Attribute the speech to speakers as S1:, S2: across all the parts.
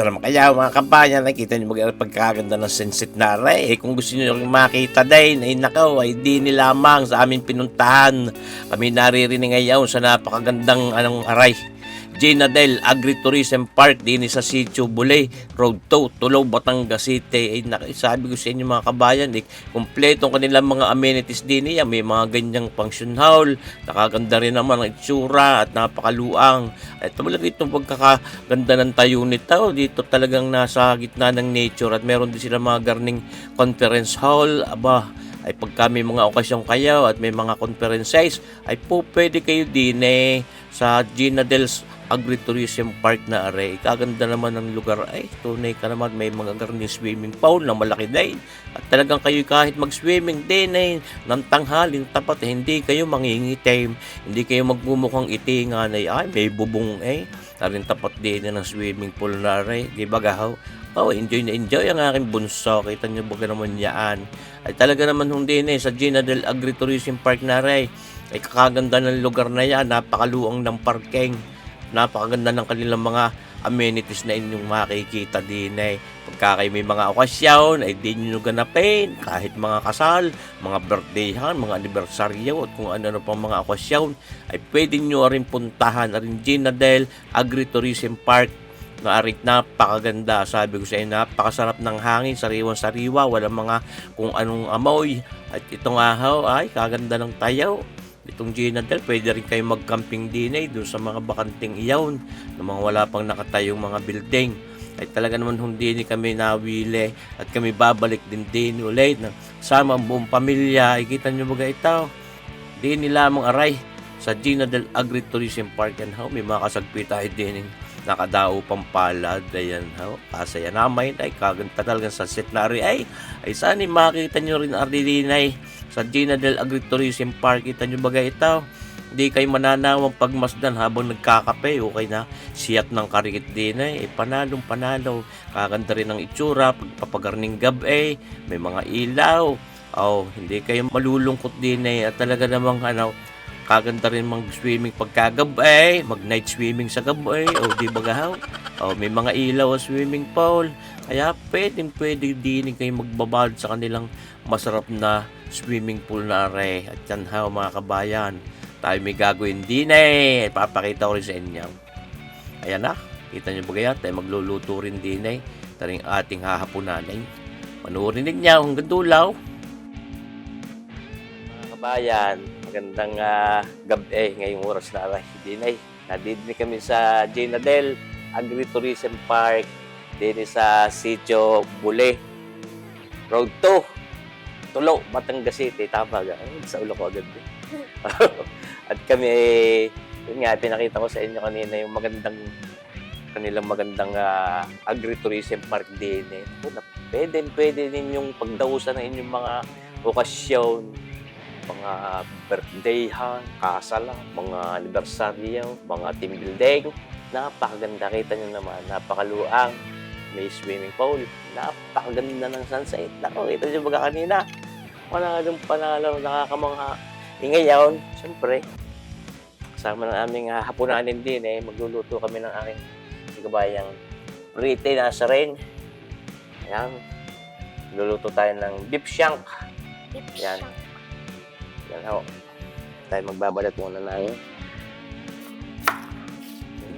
S1: Kamusta naman kaya mga kabayan? Nakita niyo mag pagkaganda ng sunset na aray. Eh, kung gusto niyo makita din, ay nakaw, ay di ni lamang sa aming pinuntahan. Kami naririnig ngayon sa napakagandang anong aray. Gina Del Agritourism Park din sa Sitio Bulay, Road 2, Tulaw, Batangas City. Nak- sabi ko sa inyo mga kabayan, eh, kompleto ang kanilang mga amenities din niya. May mga ganyang function hall, nakaganda rin naman ang itsura at napakaluang. At talaga itong pagkakaganda ng tayo nito. Dito talagang nasa gitna ng nature at meron din sila mga garning conference hall. Aba, ay pagka may mga okasyon kayo at may mga conferences, ay po pwede kayo din eh, sa Gina Del's Agritourism Park na are. Kaganda naman ng lugar. Ay, tunay ka naman. May mga garning swimming pool na malaki din. At talagang kayo kahit mag-swimming din eh, ng tanghaling tapat, eh, hindi kayo mangingitim. Hindi kayo magmumukhang itingan ay, ay may bubong eh. Tarin tapat din ng swimming pool na are. Di ba gahaw? Oh, enjoy na enjoy ang aking bunso. Kita niyo ba naman yan? Ay talaga naman hindi eh, sa Gina del Agritourism Park na rin. Ay kakaganda ng lugar na yan. Napakaluang ng parking. Napakaganda ng kanilang mga amenities na inyong makikita din eh. Pagka kayo may mga okasyon, ay di nyo ganapin. Kahit mga kasal, mga birthdayhan, mga anibersaryo, at kung ano-ano pang mga okasyon, ay pwede nyo rin puntahan. Rin Gina del Agritourism Park na arik napakaganda. Sabi ko sa inyo, napakasarap ng hangin, sariwang-sariwa, walang mga kung anong amoy. At itong ahaw ay kaganda ng tayaw. Itong Gina Del, pwede rin kayo mag-camping din eh, doon sa mga bakanting iyawn, ng mga wala pang nakatayong mga building. Ay talaga naman hindi ni kami nawili at kami babalik din din ulit na sama ang buong pamilya. Ikita nyo ba ito? Di nila lamang aray sa Gina del Agritourism Park and how may mga kasagpi tayo din nakadao pang palad ayan how kasaya namin ay kaganda talaga sa set na rin ay ay sana makita nyo rin Ardilinay sa Gina del Agritourism Park kita nyo bagay ito? Hindi kayo mananawang pagmasdan habang nagkakape okay na? Siyat ng karikit din ay panalong panalo kaganda rin ang itsura pagpapagarning gabi. May mga ilaw. Oh hindi kayo malulungkot din eh at talaga namang ano kaganda rin mag swimming pagkagabi, mag night swimming sa gabi, o di ba gahaw? O may mga ilaw sa swimming pool. Kaya pwedeng pwede din kayo magbabad sa kanilang masarap na swimming pool na are. At yan ha mga kabayan, tayo may gagawin din eh. Papakita ko rin sa inyo. Ayan na, kita nyo ba kaya? Tayo magluluto rin din eh. Taring ating hahapunan eh. Manuorin din niya hanggang dulaw. Mga kabayan, magandang uh, gabi ngayong oras na aray. Dinay, nadidini kami sa Gina Del Agritourism Park din sa Sitio Bule Road 2 Tulo, Batangas City tama ga sa ulo ko agad eh. at kami yun nga pinakita ko sa inyo kanina yung magandang kanilang magandang uh, agritourism park din eh. Pwede, pwede ninyong pagdausan ng inyong mga okasyon mga birthdayhan, kasalan, mga anibersaryo, mga team building. Napakaganda kita nyo naman, napakaluang. May swimming pool. Napakaganda ng sunset. Nako, kita nyo baga kanina. Panalong panalo, nakakamangha. E ngayon, siyempre, kasama ng aming uh, hapunanin din eh, magluluto kami ng aking kabayang Prite nasa rin. Ayan. Luluto tayo ng beef shank. Yan. Yan ho. Tayo magbabalat muna na yun.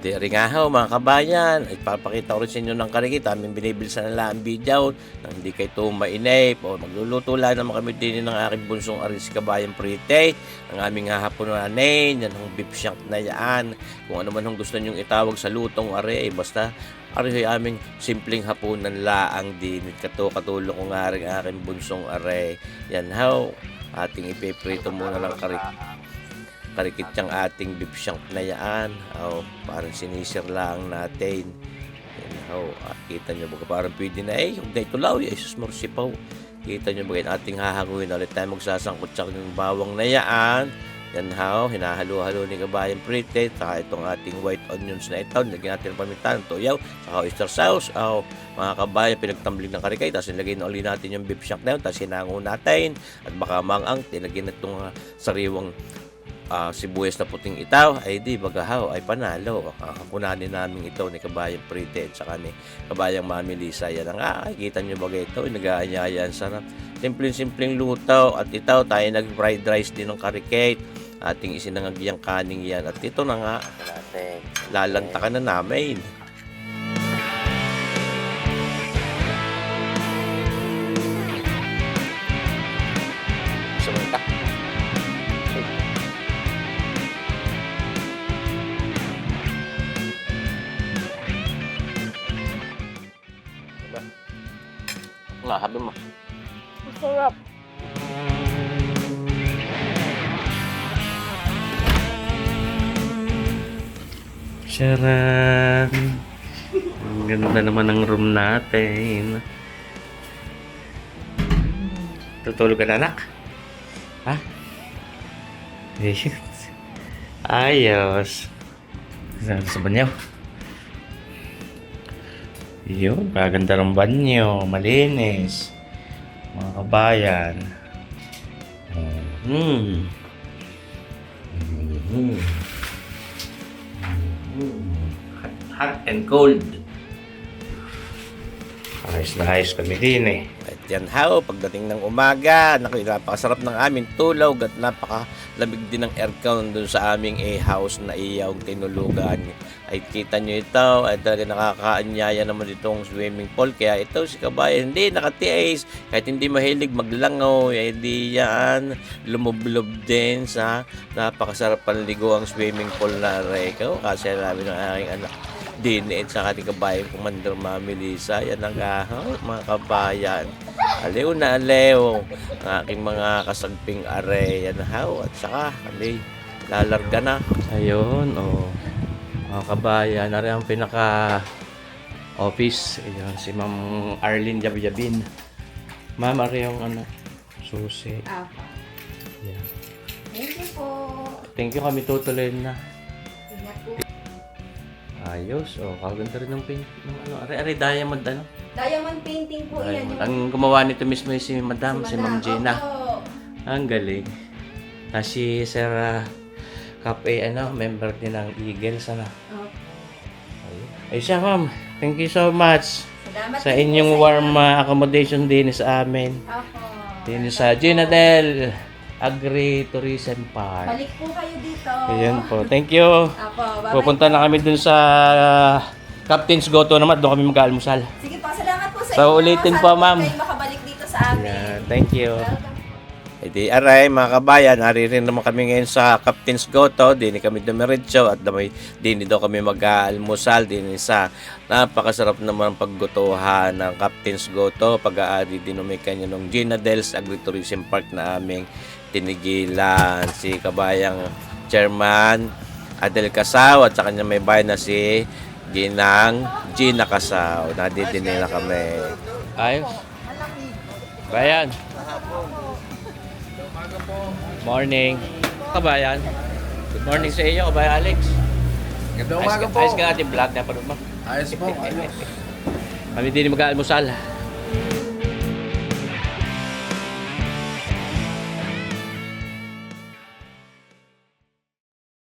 S1: Hindi rin nga ho, mga kabayan. Ipapakita ko rin sa inyo ng karikit. Aming binibilisan na lang ang video na hindi kayo tumainip. O magluluto lang naman kami din ng aking bunsong aris kabayan prite. Ang aming hahapunanin. Yan ang beef shank na yan. Kung ano man ang gusto nyong itawag sa lutong are, eh, basta ari ay aming simpleng hapunan laang din. Kato katulong ko nga rin aking bunsong are. Yan ho ating ipiprito muna ng karik karikit yung ating beef shank na yan. Oh, parang sinisir lang natin. Yan, oh, ah, kita nyo ba parang pwede na eh, huwag na itulaw, eh, Jesus Morsipaw. Kita nyo ba yan, ating hahanguin ulit tayo magsasangkot sa yung bawang na yan. Yan how, hinahalo-halo ni kabayan prite, saka itong ating white onions na ito, nilagyan natin ng pamintan, toyaw, saka oyster sauce, oh, mga kabayan, pinagtambling ng karikay, tapos nilagyan na uli natin yung beef shank na yun, tapos hinango natin, at baka mangang, nilagyan na itong uh, sariwang ah, sibuyas na puting itaw, ay di bagahaw, ay panalo. Uh, kunanin namin ito ni Kabayang Prite at saka ni Kabayang Mami Lisa. Yan ang ah, kita nyo ba ito, nag-aanyaya, ang sarap. Simpleng-simpleng luto at itaw tayo nag-fried rice din ng karikate. Ating isinangagyang kaning yan. At ito na nga, lalantakan na namin. Nga, sabi mo.
S2: Masarap.
S3: Charan! Ang ganda naman ng room natin. Tutulog ka na, anak? Ha? Ayos. Saan sa banyo? Yun, kaganda ng banyo. Malinis. Mga kabayan. Hmm. Hmm. Hot and cold. Ayos na ayos kami din eh.
S1: At yan how, pagdating ng umaga, naku, napakasarap ng aming tulog at napakalamig din ng aircon dun sa aming A-house na iyaw tinulugan. Ay kita nyo ito, ay talaga nakakaanyaya naman itong swimming pool. Kaya ito si Kabayan, hindi nakatiis. Kahit hindi mahilig maglangaw, ay di yan. Lumublob din sa napakasarap panligo ang swimming pool na reko. Kasi namin ng aking anak dinit sa ating kabayan Commander Mami Lisa. Yan ang gahaw, mga kabayan. Aliw na aliw. Ang aking mga kasagping are. Yan how. At saka, ali, lalarga na.
S3: Ayun, oh. Mga kabayan, nari ang pinaka office. Ayun, si Ma'am Arlene Jabjabin. Ma'am, ari yung ano, susi.
S2: Apa.
S3: Yan.
S2: Thank you po.
S3: Thank you kami tutuloy na.
S2: Ingat po.
S3: Ayos, oh. Kaganda rin ng paint. Ng ano, ari, ari diamond, ano?
S2: Diamond painting po yan.
S3: Diamond. Ang gumawa nito mismo yung si Madam, si Ma'am Gina.
S2: Opo.
S3: Ang galing. Na si Sir Kap, eh, ano, member din ng Eagles, ano? Ay siya, ma'am. Thank you so much
S2: Salamat
S3: sa
S2: din po
S3: inyong
S2: sa
S3: warm uh, accommodation din sa amin.
S2: Opo.
S3: Din sa Gina Del Agri Tourism Park.
S2: Balik po kayo dito.
S3: Ayan po. Thank you.
S2: Opo. Bye-bye.
S3: Pupunta na kami dun sa uh, Captain's Goto naman. Doon kami mag-almusal.
S2: Sige po, salamat po sa
S3: So,
S2: inyo.
S3: ulitin
S2: Sana
S3: po, ma'am.
S2: kayo makabalik dito sa amin.
S3: Ayan. Thank you.
S2: Welcome.
S1: Aray mga kabayan, naririn naman kami ngayon sa Captain's Goto, dini kami dumiretso at damay, dini daw kami mag-aalmusal, dini sa napakasarap naman paggutuhan ng Captain's Goto, pag-aari din may kanya ng Gina Dels Agritourism Park na aming tinigilan, si kabayang chairman Adel Casaw at sa kanya may bayan na si Ginang Gina Casaw, nadidini na kami.
S3: Ayos. Bayan. Morning. Kabayan. Good morning sa iyo, kabayan Alex.
S4: Ganda umaga po.
S3: ayos ka ating vlog na pa ba?
S4: Ayos po, ayos.
S3: Kami din mag-almusal.